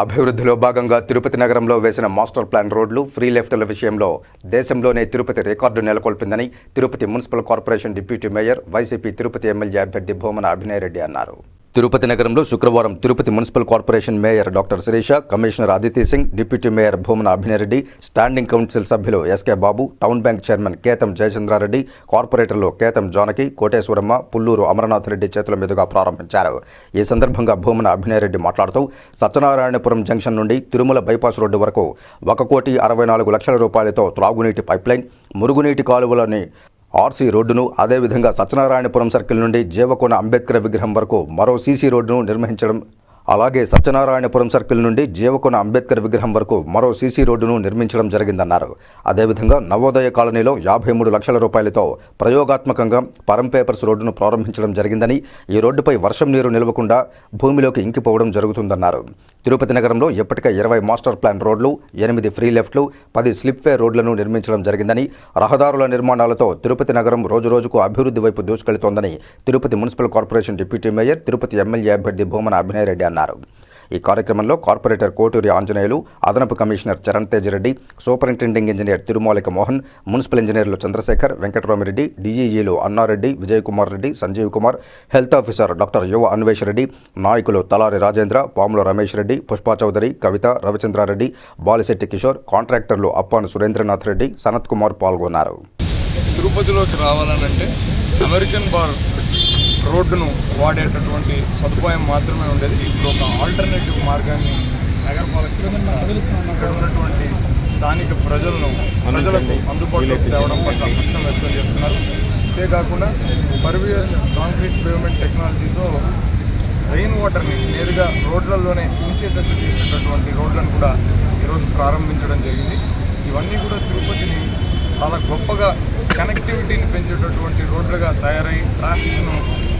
అభివృద్ధిలో భాగంగా తిరుపతి నగరంలో వేసిన మాస్టర్ ప్లాన్ రోడ్లు ఫ్రీ లెఫ్ట్ల విషయంలో దేశంలోనే Tirupati record నెలకొల్పిందని Tirupati municipal corporation deputy mayor YCP Tirupati MLA అభ్యర్థి భూమన అభినయరెడ్డి అన్నారు. తిరుపతి నగరంలో శుక్రవారం Tirupati municipal corporation mayor doctor Sirisha commissioner Aditi Singh deputy mayor Bhumana Abhinay Reddy standing council సభ్యులు SK Babu town bank chairman Ketam Jayachandra Reddy కార్పొరేటర్లు కేతం జానకి కోటేశ్వరమ్మ పుల్లూరు అమరనాథ్ రెడ్డి చేతుల మీదుగా ప్రారంభించారు. ఈ సందర్భంగా భూమన అభినయరెడ్డి మాట్లాడుతూ సత్యనారాయణపురం జంక్షన్ నుండి తిరుమల బైపాస్ రోడ్డు వరకు ఒక కోటి అరవై నాలుగు లక్షల రూపాయలతో త్రాగునీటి పైప్లైన్ మురుగునీటి కాలువలని ఆర్సీ రోడ్డును అదేవిధంగా సత్యనారాయణపురం సర్కిల్ నుండి జీవకోన అంబేద్కర్ విగ్రహం వరకు మరో సీసీ రోడ్డును నిర్మించడం అలాగే సత్యనారాయణపురం సర్కిల్ నుండి జీవకోన అంబేద్కర్ విగ్రహం వరకు మరో సీసీ రోడ్డును నిర్మించడం జరిగిందన్నారు. అదేవిధంగా నవోదయ కాలనీలో యాభై మూడు లక్షల రూపాయలతో ప్రయోగాత్మకంగా పరం పేపర్స్ రోడ్డును ప్రారంభించడం జరిగిందని ఈ రోడ్డుపై వర్షం నీరు నిలవకుండా భూమిలోకి ఇంకిపోవడం జరుగుతుందన్నారు. తిరుపతి నగరంలో ఇప్పటికే ఇరవై మాస్టర్ ప్లాన్ రోడ్లు ఎనిమిది ఫ్రీ లెఫ్ట్లు పది స్లిప్వే రోడ్లను నిర్మించడం జరిగిందని రహదారుల నిర్మాణాలతో తిరుపతి నగరం రోజురోజుకు అభివృద్ధి వైపు దూసుకెళ్తోందని Tirupati municipal corporation deputy mayor Tirupati MLA అభ్యర్థి భూమన అభినయరెడ్డి రెడ్డి అన్నారు. ఈ కార్యక్రమంలో కార్పొరేటర్ కోటూరి ఆంజనేయులు అదనపు commissioner Charan Tej Reddy superintending engineer Tirumoulika Mohan municipal ఇంజనీర్లు Chandrasekhar Venkatarami Reddy డీఈఈలు Annareddy Vijayakumar Reddy Sanjeev Kumar health officer doctor Yuva Anvesh Reddy నాయకులు తలారి రాజేంద్ర పాముల రమేష్ రెడ్డి పుష్పా చౌదరి కవిత రవిచంద్రారెడ్డి బాలిశెట్టి కిషోర్ కాంట్రాక్టర్లు అప్పాను సురేంద్రనాథ్ రెడ్డి సనత్ కుమార్ పాల్గొన్నారు. తిరుపతిలోకి రావాలనంటే అమెరికన్ బార్ రోడ్డును వాడేటటువంటి సదుపాయం మాత్రమే ఉండేది. ఇప్పుడు ఒక ఆల్టర్నేటివ్ మార్గాన్ని నగరపాలక ఇక్కడ ఉన్నటువంటి స్థానిక ప్రజలను ప్రజలకు అందుబాటులోకి తేవడం పట్ల హర్షం వ్యక్తం చేస్తున్నారు. అంతేకాకుండా పర్వియస్ కాంక్రీట్ పేమెంట్ టెక్నాలజీతో రెయిన్ వాటర్ని నేరుగా రోడ్లలోనే ఇంకేటట్టు చేసేటటువంటి రోడ్లను కూడా ఈరోజు ప్రారంభించడం జరిగింది. ఇవన్నీ కూడా తిరుపతిని చాలా గొప్పగా కనెక్టివిటీని పెంచేటటువంటి రోడ్లుగా తయారై ట్రాఫిక్ను